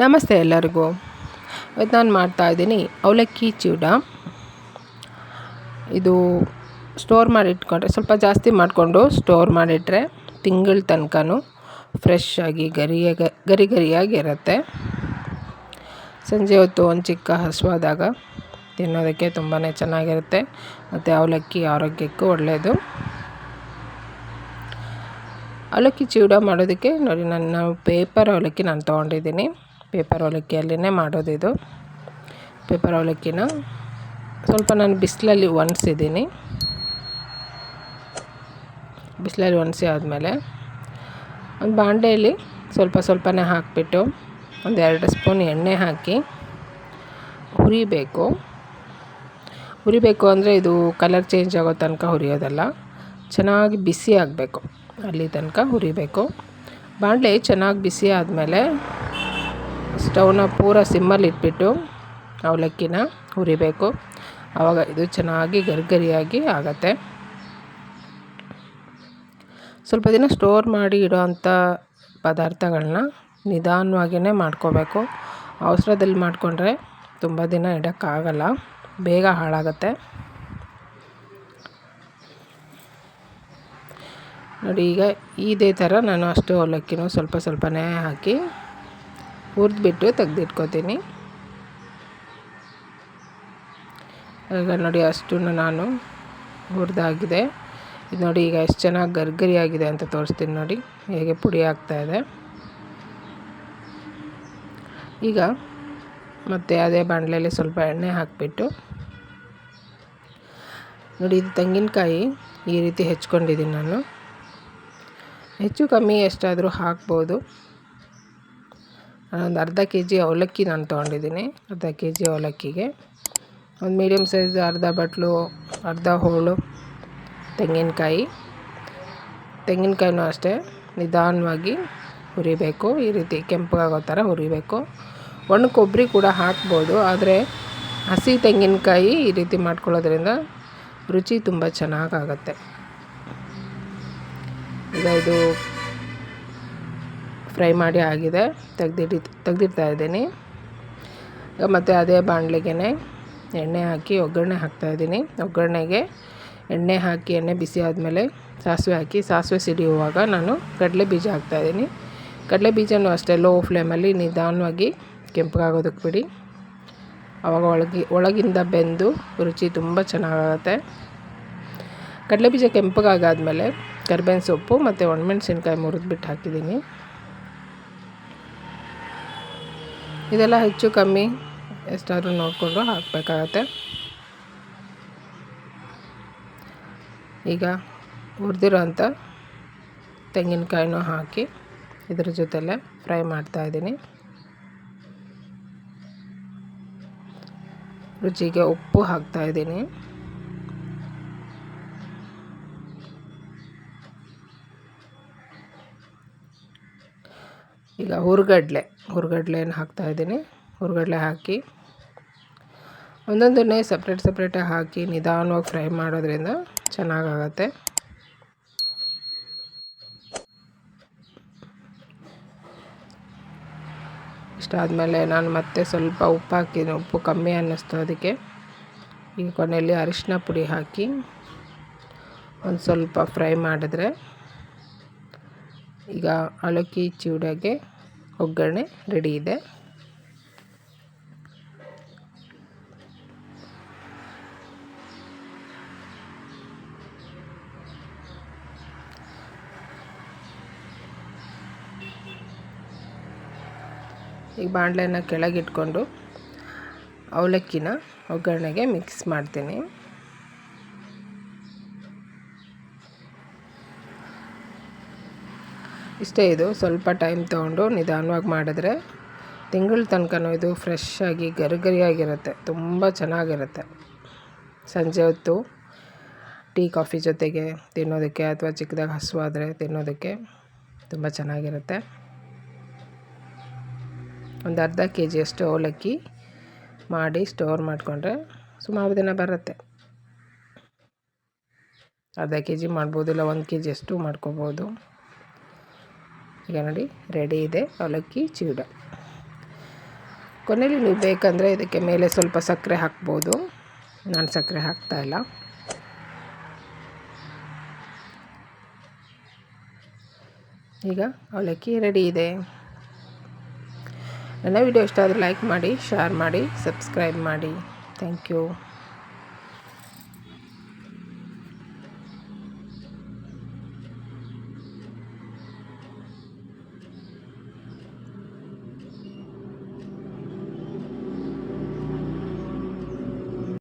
ನಮಸ್ತೆ ಎಲ್ಲರಿಗೂ. ಇವತ್ತು ನಾನು ಮಾಡ್ತಾಯಿದ್ದೀನಿ ಅವಲಕ್ಕಿ ಚೂಡ. ಇದು ಸ್ಟೋರ್ ಮಾಡಿ ಇಟ್ಕೊಂಡ್ರೆ ಸ್ವಲ್ಪ ಜಾಸ್ತಿ ಮಾಡಿಕೊಂಡು ಸ್ಟೋರ್ ಮಾಡಿಟ್ರೆ ತಿಂಗಳ ತನಕನೂ ಫ್ರೆಶ್ ಆಗಿ ಗರಿ ಗರಿ ಗರಿಯಾಗಿ ಇರುತ್ತೆ. ಸಂಜೆ ಹೊತ್ತು ಒಂದು ಚಿಕ್ಕ ಹಸುವಾದಾಗ ತಿನ್ನೋದಕ್ಕೆ ತುಂಬಾ ಚೆನ್ನಾಗಿರುತ್ತೆ. ಮತ್ತು ಅವಲಕ್ಕಿ ಆರೋಗ್ಯಕ್ಕೂ ಒಳ್ಳೆಯದು ಅವಲಕ್ಕಿ ಚೂಡ ಮಾಡೋದಕ್ಕೆ ನೋಡಿ, ನಾನು ಪೇಪರ್ ಅವಲಕ್ಕಿ ನಾನು ತೊಗೊಂಡಿದ್ದೀನಿ. ಪೇಪರ್ ಅವಲಕ್ಕಿಯಲ್ಲೇ ಮಾಡೋದಿದು. ಪೇಪರ್ ಅವಲಕ್ಕಿನ ಸ್ವಲ್ಪ ನಾನು ಬಿಸಿಲಲ್ಲಿ ಒಣಸಿದ್ದೀನಿ. ಬಿಸಿಲಲ್ಲಿ ಒಣಸಿ ಆದಮೇಲೆ ಒಂದು ಬಾಂಡೆಯಲ್ಲಿ ಸ್ವಲ್ಪ ಸ್ವಲ್ಪನೇ ಹಾಕಿಬಿಟ್ಟು ಒಂದು ಎರಡು ಸ್ಪೂನ್ ಎಣ್ಣೆ ಹಾಕಿ ಹುರಿಬೇಕು. ಹುರಿಬೇಕು ಅಂದರೆ ಇದು ಕಲರ್ ಚೇಂಜ್ ಆಗೋ ತನಕ ಹುರಿಯೋದಲ್ಲ, ಚೆನ್ನಾಗಿ ಬಿಸಿ ಆಗಬೇಕು ಅಲ್ಲಿ ತನಕ ಹುರಿಬೇಕು. ಬಾಣಲೆ ಚೆನ್ನಾಗಿ ಬಿಸಿ ಆದಮೇಲೆ ಸ್ಟವ್ನ ಪೂರ ಸಿಮ್ಮಲ್ಲಿ ಇಟ್ಬಿಟ್ಟು ಅವಲಕ್ಕಿನ ಹುರಿಬೇಕು. ಆವಾಗ ಇದು ಚೆನ್ನಾಗಿ ಗರಿಗರಿಯಾಗಿ ಆಗುತ್ತೆ. ಸ್ವಲ್ಪ ದಿನ ಸ್ಟೋರ್ ಮಾಡಿ ಇಡೋವಂಥ ಪದಾರ್ಥಗಳನ್ನ ನಿಧಾನವಾಗಿಯೇ ಮಾಡ್ಕೋಬೇಕು. ಅವಸರದಲ್ಲಿ ಮಾಡಿಕೊಂಡ್ರೆ ತುಂಬ ದಿನ ಇಡೋಕ್ಕಾಗಲ್ಲ. ಬೇಗ ಹಾಳಾಗತ್ತೆ. ನೋಡಿ ಈಗ ಇದೇ ಥರ ನಾನು ಅಷ್ಟು ಅವಲಕ್ಕಿನೂ ಸ್ವಲ್ಪ ಸ್ವಲ್ಪನೇ ಹಾಕಿ ಹುರಿದ್ಬಿಟ್ಟು ತೆಗೆದಿಟ್ಕೋತೀನಿ. ಈಗ ನೋಡಿ ಅಷ್ಟು ನಾನು ಹುರಿದಾಗಿದೆ. ಇದು ನೋಡಿ ಈಗ ಎಷ್ಟು ಚೆನ್ನಾಗಿ ಗರ್ಗರಿ ಆಗಿದೆ ಅಂತ ತೋರಿಸ್ತೀನಿ ನೋಡಿ, ಹೇಗೆ ಪುಡಿ ಆಗ್ತಾ ಇದೆ. ಈಗ ಮತ್ತೆ ಅದೇ ಬಾಣಲೆಯಲ್ಲಿ ಸ್ವಲ್ಪ ಎಣ್ಣೆ ಹಾಕಿಬಿಟ್ಟು ನೋಡಿ ಇದು ತೆಂಗಿನಕಾಯಿ ಈ ರೀತಿ ಹೆಚ್ಕೊಂಡಿದ್ದೀನಿ ನಾನು. ಹೆಚ್ಚು ಕಮ್ಮಿ ಎಷ್ಟಾದರೂ ಹಾಕ್ಬೋದು. ಒಂದು ಅರ್ಧ ಕೆ ಜಿ ಅವಲಕ್ಕಿ ನಾನು ತೊಗೊಂಡಿದ್ದೀನಿ. ಅರ್ಧ ಕೆ ಜಿ ಅವಲಕ್ಕಿಗೆ. ಒಂದು ಮೀಡಿಯಮ್ ಸೈಜ್ ಅರ್ಧ ಬಟ್ಲು, ಅರ್ಧ ಹೋಳು, ತೆಂಗಿನಕಾಯಿ. ತೆಂಗಿನಕಾಯಿನೂ ಅಷ್ಟೇ. ನಿಧಾನವಾಗಿ ಹುರಿಬೇಕು. ಈ ರೀತಿ ಕೆಂಪಗಾಗೋ ಥರ ಹುರಿಬೇಕು. ಒಣ ಕೊಬ್ಬರಿ ಕೂಡ ಹಾಕ್ಬೋದು. ಆದರೆ ಹಸಿ ತೆಂಗಿನಕಾಯಿ ಈ ರೀತಿ ಮಾಡ್ಕೊಳ್ಳೋದ್ರಿಂದ ರುಚಿ ತುಂಬ ಚೆನ್ನಾಗಾಗತ್ತೆ. ಈಗ ಇದು ಫ್ರೈ ಮಾಡಿ ಆಗಿದೆ, ತೆಗೆದಿಡಿ, ತೆಗೆದಿಡ್ತಾ ಇದ್ದೀನಿ. ಮತ್ತು ಅದೇ ಬಾಣಲೆಗೆ ಎಣ್ಣೆ ಹಾಕಿ ಒಗ್ಗರಣೆ ಹಾಕ್ತಾಯಿದ್ದೀನಿ ಒಗ್ಗರಣೆಗೆ ಎಣ್ಣೆ ಹಾಕಿ, ಎಣ್ಣೆ ಬಿಸಿ ಆದಮೇಲೆ ಸಾಸಿವೆ ಹಾಕಿ, ಸಾಸಿವೆ ಸಿಡಿಯುವಾಗ ನಾನು ಕಡಲೆ ಬೀಜ ಹಾಕ್ತಾಯಿದ್ದೀನಿ ಕಡಲೆ ಬೀಜನೂ ಅಷ್ಟೇ, ಲೋ ಫ್ಲೇಮಲ್ಲಿ ನಿಧಾನವಾಗಿ ಕೆಂಪಗಾಗೋದಕ್ಕೆ ಬಿಡಿ. ಆವಾಗ ಒಳಗಿ, ಒಳಗಿಂದ ಬೆಂದು ರುಚಿ ತುಂಬ ಚೆನ್ನಾಗುತ್ತೆ ಕಡಲೆ ಬೀಜ ಕೆಂಪಗಾಗಾದ್ಮೇಲೆ ಕರ್ಬೇವಿನ ಸೊಪ್ಪು ಮತ್ತು ಒಣಮೆಣ್ಸಿನ್ಕಾಯಿ ಮುರಿದ್ಬಿಟ್ಟು ಹಾಕಿದ್ದೀನಿ. ಇದೆಲ್ಲ ಹೆಚ್ಚು ಕಮ್ಮಿ ಎಷ್ಟಾದರೂ ನೋಡಿಕೊಂಡು ಹಾಕಬೇಕಾಗತ್ತೆ. ಈಗ ಹುರಿದಿರೋ ಅಂಥ ತೆಂಗಿನಕಾಯಿನೂ ಹಾಕಿ ಇದ್ರ ಜೊತೆಲೆ ಫ್ರೈ ಮಾಡ್ತಾಯಿದ್ದೀನಿ ರುಚಿಗೆ ಉಪ್ಪು ಹಾಕ್ತಾಯಿದ್ದೀನಿ ಈಗ ಹುರ್ಗಡ್ಲೆ. ಹಾಕ್ತಾ ಇದ್ದೀನಿ? ಹುರ್ಗಡ್ಲೆ ಹಾಕಿ ಒಂದೊಂದನ್ನೇ ಸಪ್ರೇಟ್ ಸಪ್ರೇಟಾಗಿ ಹಾಕಿ ನಿಧಾನವಾಗಿ ಫ್ರೈ ಮಾಡೋದ್ರಿಂದ ಚೆನ್ನಾಗಾಗತ್ತೆ. ಇಷ್ಟಾದಮೇಲೆ ನಾನು ಮತ್ತೆ ಸ್ವಲ್ಪ ಉಪ್ಪು ಹಾಕಿದ್ದೀನಿ. ಉಪ್ಪು ಕಮ್ಮಿ ಅನ್ನಿಸ್ತು ಅದಕ್ಕೆ. ಈಗ ಕೊನೆಯಲ್ಲಿ ಅರಿಶಿನ ಪುಡಿ ಹಾಕಿ ಒಂದು ಸ್ವಲ್ಪ ಫ್ರೈ ಮಾಡಿದ್ರೆ ಈಗ ಅವಲಕ್ಕಿ ಚಿವಡೆಗೆ ಒಗ್ಗರಣೆ ರೆಡಿ ಇದೆ. ಈ ಬಾಣಲೆನ ಕೆಳಗಿಟ್ಕೊಂಡು ಅವಲಕ್ಕಿನ ಒಗ್ಗರಣೆಗೆ ಮಿಕ್ಸ್ ಮಾಡ್ತೀನಿ. ಇಷ್ಟೇ ಇದು. ಸ್ವಲ್ಪ ಟೈಮ್ ತೊಗೊಂಡು ನಿಧಾನವಾಗಿ ಮಾಡಿದ್ರೆ ತಿಂಗಳ ತನಕನೂ ಇದು ಫ್ರೆಶ್ ಆಗಿ, ಗರಿಗರಿಯಾಗಿರುತ್ತೆ. ತುಂಬ ಚೆನ್ನಾಗಿರುತ್ತೆ. ಸಂಜೆ ಹೊತ್ತು ಟೀ, ಕಾಫಿ ಜೊತೆಗೆ ತಿನ್ನೋದಕ್ಕೆ ಅಥವಾ ಚಿಕ್ಕದಾಗಿ ಹಸುವಾದರೆ ತಿನ್ನೋದಕ್ಕೆ ತುಂಬ ಚೆನ್ನಾಗಿರುತ್ತೆ. ಒಂದು ಅರ್ಧ ಕೆ ಜಿಯಷ್ಟು ಅವಲಕ್ಕಿ ಮಾಡಿ ಸ್ಟೋರ್ ಮಾಡಿಕೊಂಡ್ರೆ ಸುಮಾರು ದಿನ ಬರುತ್ತೆ. ಅರ್ಧ ಕೆ ಜಿ ಮಾಡ್ಬೋದು ಇಲ್ಲ ಒಂದು ಕೆ ಜಿಯಷ್ಟು ಮಾಡ್ಕೋಬೋದು. ಈಗ ನೋಡಿ ರೆಡಿ ಇದೆ. ಅವಲಕ್ಕಿ, ಚೂಡ. ಕೊನೆಯಲ್ಲಿ ನೀವು ಬೇಕಂದರೆ ಇದಕ್ಕೆ ಮೇಲೆ ಸ್ವಲ್ಪ ಸಕ್ಕರೆ ಹಾಕ್ಬೋದು. ನಾನು ಸಕ್ಕರೆ ಹಾಕ್ತಾ ಇಲ್ಲ. ಈಗ ಅವಲಕ್ಕಿ ರೆಡಿ ಇದೆ. ನನ್ನ ವಿಡಿಯೋ ಇಷ್ಟ ಆದರೆ ಲೈಕ್ ಮಾಡಿ ಶೇರ್ ಮಾಡಿ ಸಬ್ಸ್ಕ್ರೈಬ್ ಮಾಡಿ. Thank you